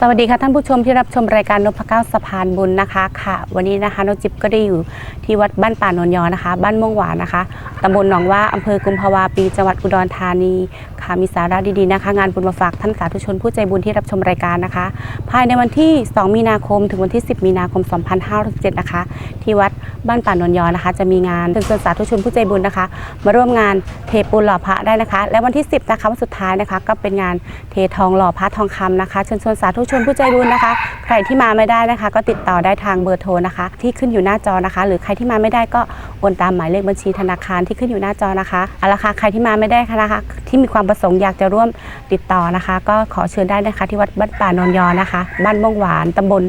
สวัสดีค่ะท่านผู้ชมที่รับชมรายการนพเก้าสะพานบุญนะคะค่ะ วันนี้นะคะน้องจิ๊บก็ได้อยู่ที่วัดบ้านป่านนยอนะคะ บ้านม่วงหวานนะคะตำบลหนองว่าอำเภอกุมภาวาปีจังหวัดอุดรธานีค่ะมีสาระดีๆนะคะ งานบุญมาฝากท่านสาธุชนผู้ใจบุญที่รับชมรายการนะคะ ภายในวันที่ 2 มีนาคมถึงวันที่ 10 มีนาคม 2567นะคะ ที่วัด บ้านป่านนยอนะคะ จะมีงานเชิญชวนสาธุชนผู้ใจบุญนะคะ มาร่วมงานเทปูนหล่อพระได้นะคะ และวันที่ 10นะคะวันสุดท้ายนะคะ ก็เป็นงานเททองหล่อพระทองคำนะคะเชิญชวนสาธุชนผู้ใจบุญนะคะ ใครที่มาไม่ได้นะคะ ก็ติดต่อได้ทางเบอร์โทรนะคะ ที่ขึ้นอยู่หน้าจอนะคะ หรือใครที่มาไม่ได้ก็โอนตามหมายเลขบัญชีธนาคารที่ขึ้นอยู่หน้าจอนะคะเอาละค่ะใครที่มาไม่ได้ค่ะนะคะ ที่มีความประสงค์อยากจะร่วมติดต่อนะคะ ก็ขอเชิญได้นะคะที่วัดบ้านป่านนยอนะคะ บ้านม่วงหวานตำบล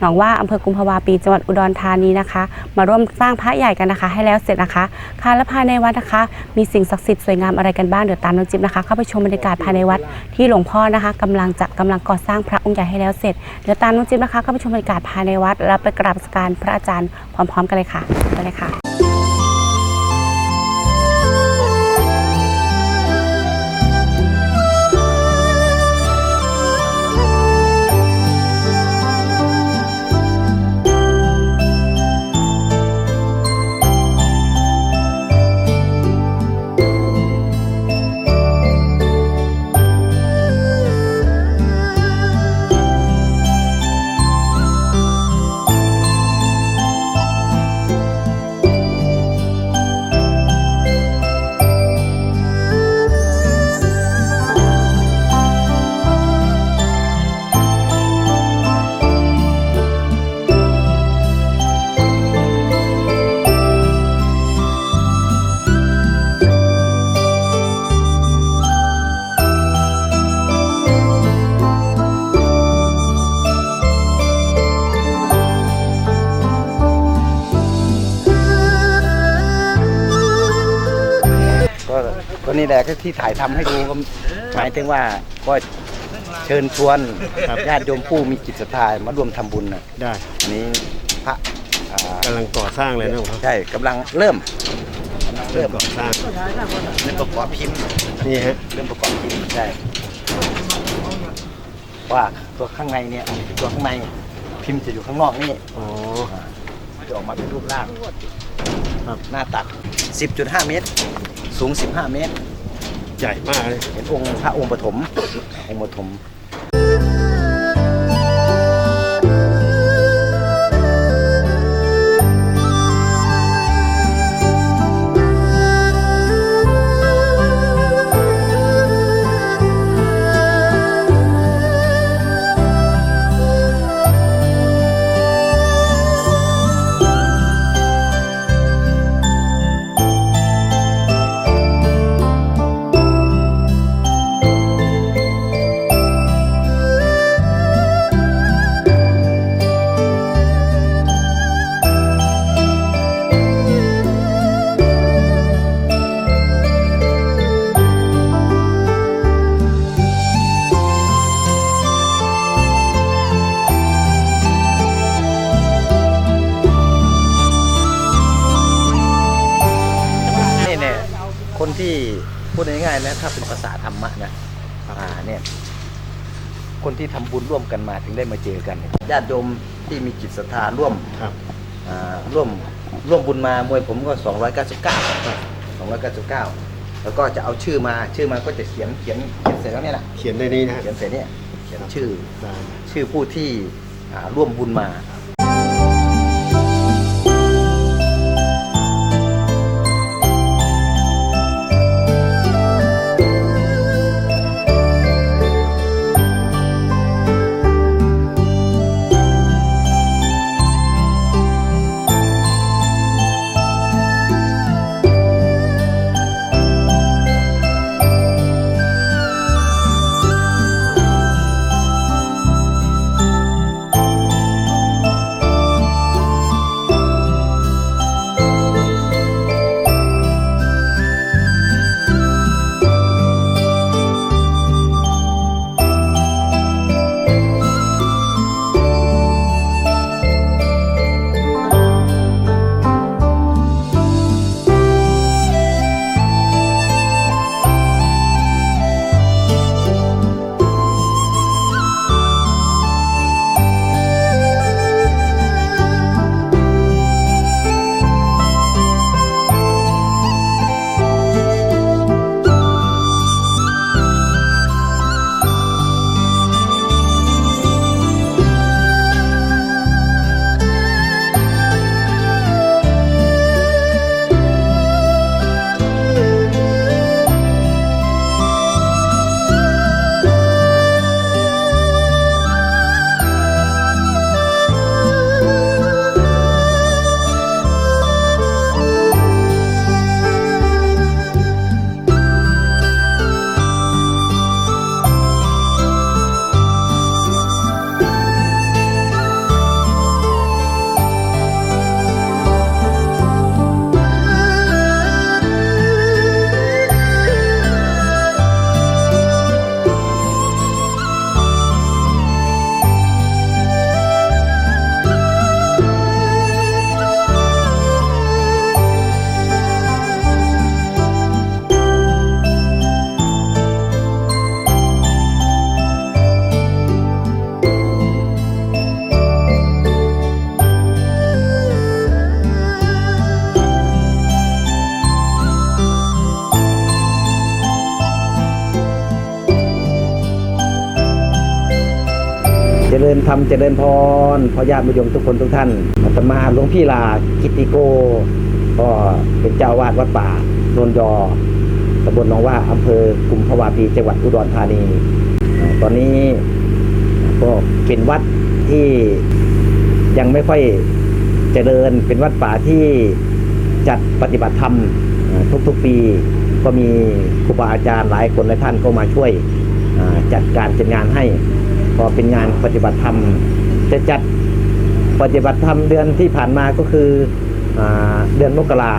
หนองว่าอำเภอกุมภาวาปีจังหวัดอุดรธานีนะคะ มาร่วมสร้างพระใหญ่กันนะคะ ให้แล้วเสร็จนะคะค่ะและภายในวัดนะคะ มีสิ่งศักดิ์สิทธิ์สวยงามอะไรกันบ้างเดี๋ยวตามน้องจิ๊บนะคะ เข้าไปชมบรรยากาศภายในวัดที่หลวงพ่อนะคะกำลังจะกำลังก่อสร้างพระองค์ใหญ่ให้แล้วเสร็จเดี๋ยวตามน้องจิ๊บนะคะเข้าไปชมบรรยากาศภายในวัดแล้วไปกราบนมัสการพระอาจารย์พร้อม ๆ กันเลยค่ะไปเลยค่ะ แหละก็ที่ถ่ายทำให้ดูก็หมายถึงว่าก็เชิญชวนญาติโยมผู้มีจิตศรัทธามาร่วมทำบุญนะได้อันนี้พระอ่ากำลังก่อสร้างเลยนะหลวงพ่อใช่กำลังเริ่มกำลังเริ่เริ่มมก่อสร้างเริ่มประกอบพิมพ์ นี่ฮะเริ่มประกอบพิมพ์ใช่ว่าตัวข้างในเนี่ยตัวข้างในพิมพ์จะอยู่ข้างนอกนี่อ๋อ จะออกมาเป็นรูปร่างครับ หน้าตัก 10.5 เมตร สูง 15 เมตร ใหญ่มากเลย เห็นองค์พระองค์ปฐมองค์ปฐม นะถ้าเป็นภาษาธรรมะนะอ่าเนี่ยคนที่ทำบุญร่วมกันมาถึงได้มาเจอกันเนี่ยญาติโยมที่มีจิตศรัทธาร่วมครับอ่าร่วมร่วมบุญมามวยผมก็ 299 299 แล้วก็จะเอาชื่อมาชื่อมาก็จะเขียนเขียนเขียนเสร็จแล้วเนี่ยนะเขียนในนี้นะฮะเขียนเสร็จเนี่ยเขียนชื่อได้ชื่อผู้ที่อ่าร่วมบุญมา จริญธรรมเจริญพรพ่อญาติโยมทุกคนทุกท่านอาตมาหลวงพี่ลากิติโก ก็เป็นเจ้าวาดวัดป่าโนนยอตำบลหนองว่าอำเภอกุมภาวาปีจังหวัดอุดรธานี ตอนนี้ก็เป็นวัดที่ยังไม่ค่อยเจริญเป็นวัดป่าที่จัดปฏิบัติธรรมทุกๆปี ก็มีครูบาอาจารย์หลายคนหลายท่านก็มาช่วยจัดการจัดงานให้ ก็เป็นงานปฏิบัติธรรม จะจัดปฏิบัติธรรมเดือนที่ผ่านมาก็คืออเดือนมกรา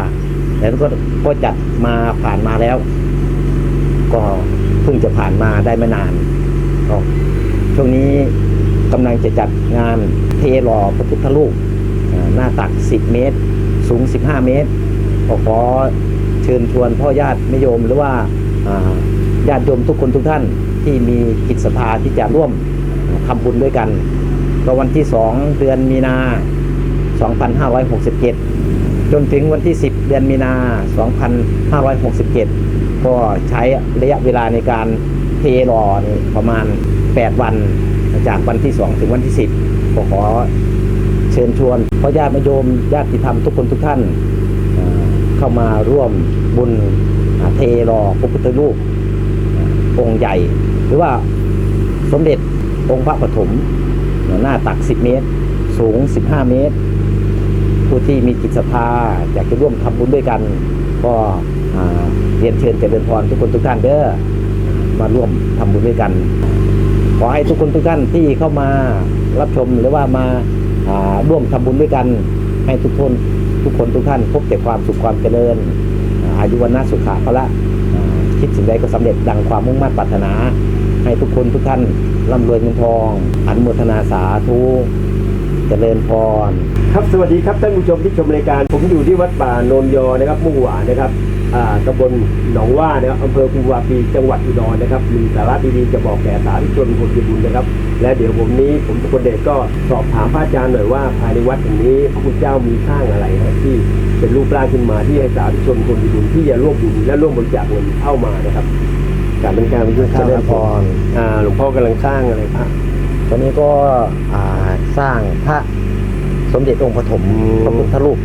แล้วก็ก็จัดมาผ่านมาแล้ว ก็เพิ่งจะผ่านมาได้ไม่นานก็ช่วงนี้กำลังจะจัดงานเทหล่อพระพุทธรูปหน้าตัก 10 เมตร สูง 15 เมตรก็ขอเชิญชวนพ่อญาติแม่โยมหรือว่าญาติโยมทุกคนทุกท่านที่มีจิตศรัทธาที่จะร่วม ทำบุญด้วยกันก็วันที่ 2 เดือนมีนา 2567 จนถึงวันที่ 10 เดือนมีนา 2567 ก็ใช้ระยะเวลาในการเทรอนประมาณ 8 วัน จากวันที่ 2 ถึงวันที่ 10 ก็ขอเชิญชวนพ่อญาติโยมญาติธรรมทุกคนทุกท่านเข้ามาร่วมบุญเทรอพระพุทธรูปอ่าองค์ใหญ่ หรือว่าสมเด็จ องค์พระปฐมหน้าตัก 10 เมตร สูง 15 เมตร ผู้ที่มีจิตศรัทธาอยากจะร่วมทำบุญด้วยกัน ก็เรียนเชิญเจริญพรทุกคนทุกท่านเด้อมาร่วมทำบุญด้วยกัน ขอให้ทุกคนทุกท่านที่เข้ามารับชมหรือว่ามาร่วมทำบุญด้วยกัน ให้ทุกคนทุกคนทุกท่านพบแต่ความสุขความเจริญ อายุวันนาสุขะพละอ่าคิดสิ่งใดก็สำเร็จดังความมุ่งมั่นปรารถนา ให้ทุกคนทุกท่าน ร่ำรวยเงินทอง อันุโมทนาสาธุเจริญพร ครับสวัสดีครับท่านผู้ชมที่ชมรายการ ผมอยู่ที่วัดป่าโนนยอนะครับมุ่งหวานนะครับตำบลหนองว่านะครับอำเภอภูวาปีจังหวัดอุดรนะครับมีสาระดีๆจะบอกแก่สาธุชนคนดีบุญนะครับ และเดี๋ยวผมนี้ผมทุกคนเดชก็สอบถามพระอาจารย์หน่อยว่าภายในวัดแห่งนี้พระพุทธเจ้ามีสร้างอะไรนะที่เป็นรูปร่างขึ้นมาที่ให้สาธุชนคนดีบุญที่จะร่วมบุญและร่วมบริจาคเงินเข้ามานะครับ การเป็นการวิทยาเจริญพรอ่าหลวงพ่อกำลังสร้างอะไรพระตอนนี้ก็อ่าสร้างพระสมเด็จองค์ปฐมอืมพระพุทธรูป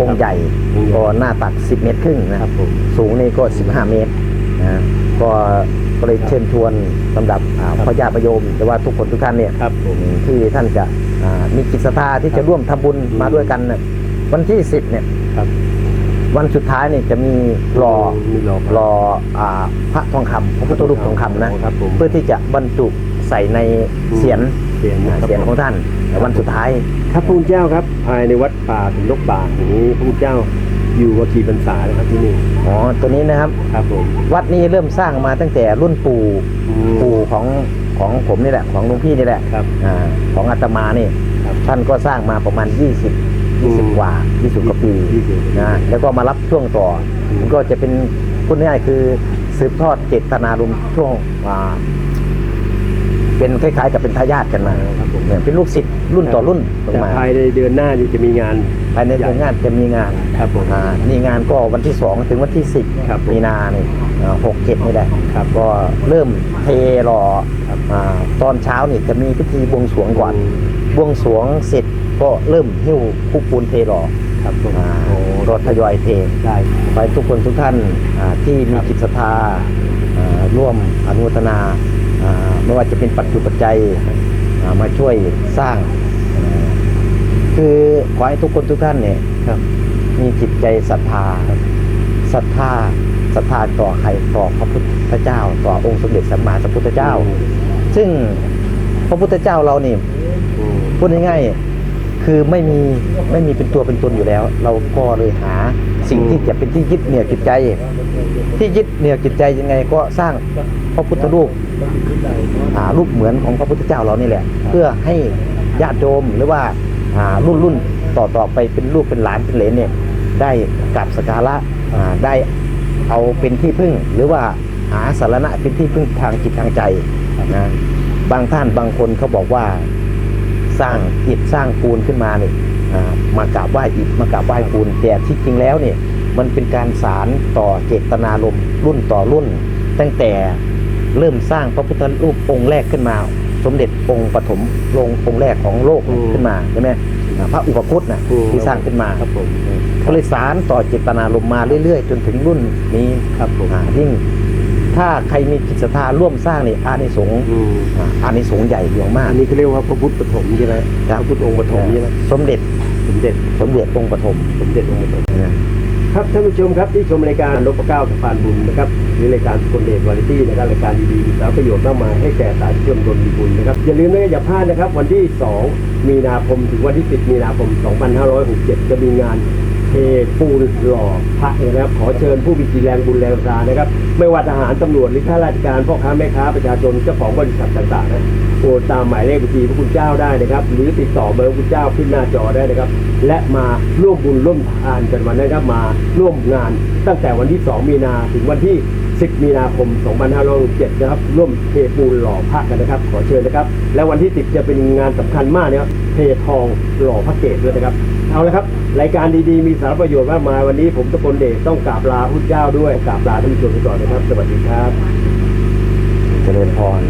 องค์ใหญ่องค์ใหญ่ก็หน้าตัก 10 เมตรครึ่งนะครับผมสูงนี่ก็ 15 เมตรนะก็ก็เลยเชิญชวนสำหรับอ่าพ่อญาติประโยมหรือว่าทุกคนทุกท่านเนี่ยครับผมที่ท่านจะอ่ามีจิตศรัทธาที่จะร่วมทำบุญมาด้วยกันน่ะวันที่ 10 เนี่ยครับ วันสุดท้ายเนี่ยจะมีรอมีรอรออ่าพระทองคำพระพุทธรูปทองคำนะครับผม เพื่อที่จะบรรจุใส่ในเสียนเสียงอ่านะครับ เสียนของท่านในวันสุดท้าย ครับพระคุณเจ้าครับ ภายในวัดป่าถึงนกป่าแห่งนี้พระคุณเจ้าอยู่มากี่พรรษาแล้วครับที่นี่อ๋อ ตัวนี้นะครับ ครับผมวัดนี้เริ่มสร้างมาตั้งแต่รุ่นปู่ปู่ของของผมนี่แหละ ของหลุงพี่นี่แหละครับอ่าของอาตมานี่ ครับ ท่านก็สร้างมาประมาณ 20 อืม20กว่า20กว่าปียี่สิบนะแล้วก็มารับช่วงต่ออมมันก็จะเป็นพูดง่ายๆคือสืบทอดเจตนารมณ์ช่วงอ่าเป็นคล้ายๆ กับเป็นทายาทกันมาครับผมเนี่ยเป็นลูกศิษย์รุ่นต่อรุ่นลงแต่มาภายในเดือนหน้านี่จะมีงานภายในเดือนงานจะมีงานครับผมอ่านี่งานก็วันที่2ถึงวันที่10ครับผมมีนาเนี่ยหกเจ็ดนี่แหละครับ ก็เริ่มเทรอครับอาตอนเช้านี่จะมีพิธีบวงสรวงก่อนอืมบวงสรวงเสร็จ ก็เริ่มหิ้วคู่ปูนเทรอครับผมอ่าโอ้รถทยอยเทได้ไปทุกคนทุกท่านอ่าที่มีจิตศรัทธาอ่าร่วมอนุโมทนาอ่าไม่ว่าจะเป็นปัจจุปัจจัยอ่ามาช่วยสร้างอ่าคือขอให้ทุกคนทุกท่านเนี่ย ครับมีจิตใจศรัทธาศรัทธาศรัทธาต่อใครต่อพระพุทธเจ้า ต่อองค์สมเด็จสัมมาสัมพุทธเจ้า ซึ่งพระพุทธเจ้าเรานี่อืมพูดง่ายๆ คือไม่มีไม่มีเป็นตัวเป็นตนอยู่แล้ว เราก็เลยหาสิ่งที่จะเป็นที่ยึดเหนี่ยวจิตใจ ที่ยึดเหนี่ยวจิตใจยังไงก็สร้างพระพุทธรูปอ่ารูปเหมือนของพระพุทธเจ้าเรานี่แหละ เพื่อให้ญาติโยมหรือว่าอ่ารุ่นรุ่นต่อต่อไปเป็นลูกเป็นหลานเป็นเหลนเนี่ยได้กราบสกการะอ่าได้เอาเป็นที่พึ่ง หรือว่าหาสารณะเป็นที่พึ่งทางจิตทางใจนะบางท่านบางคนเขาบอกว่า สร้างอิฐสร้างปูนขึ้นมาเนี่ยอ่ามากราบไหว้อิฐมากราบไหว้ปูนแต่ที่จริงแล้วเนี่ยมันเป็นการสารต่อเจตนารมณ์รุ่นต่อรุ่น ตั้งแต่เริ่มสร้างพระพุทธรูปองค์แรกขึ้นมา สมเด็จองค์ปฐมลงค์องค์แรกของโลกอืมขึ้นมาใช่ไหมอ่าพระอุปคุตนะอืมที่สร้างขึ้นมาครับผมก็เลยสารต่อเจตนารมณ์มาเรื่อยๆ จนถึงรุ่นนี้ครับผมอ่ายิ่ง ถ้าใครมีจิตศรัทธาร่วมสร้างนี่อานิสงส์อืมอ่าอานิสงส์ใหญ่หลวงมากอันนี้เขาเรียกว่าพระพุทธปฐมใช่ไหมพระพุทธองค์ปฐมใช่ไหมสมเด็จสมเด็จสมเด็จองค์ปฐมสมเด็จองค์ปฐม นะ ครับท่านผู้ชมครับที่ชมรายการนพเก้าสะพานบุญนะครับหรือรายการสกลเดชวาไรตี้นะครับรายการดีๆมีสาระประโยชน์มากมายให้แก่สาธุชนคนมีบุญนะครับอย่าลืมนะอย่าพลาดนะครับ วันที่ 2 มีนาคมถึงวันที่ 10 มีนาคม 2567 จะมีงานเทปูนหล่อพระนะครับขอเชิญผู้มีจิตแรงบุญแรงศรัทธานะครับ ไม่ว่าทหารตำรวจหรือข้าราชการพ่อค้าแม่ค้าประชาชนเจ้าของบริษัทต่างๆนะโอนตามหมายเลขบัญชีพระคุณเจ้าได้นะครับ หรือติดต่อเบอร์พระคุณเจ้าขึ้นหน้าจอได้นะครับ และมาร่วมบุญร่วมทานกันวันนี้ครับมาร่วมงานตั้งแต่วันที่ 2 มีนาถึงวันที่ 10 มีนาคม 2567 นะครับ ร่วมเทปูนหล่อพระกันนะครับ ขอเชิญนะครับ และวันที่ 10 จะเป็นงานสำคัญมากนะครับเททองหล่อพระเกศด้วยนะครับ เอาละครับ รายการดีๆ มีสาระประโยชน์มากมายวันนี้ผมตะกลเดชต้องกราบลาพุทธเจ้าด้วยกราบลาท่านผู้ชมไปก่อนนะครับ สวัสดีครับ เจริญพร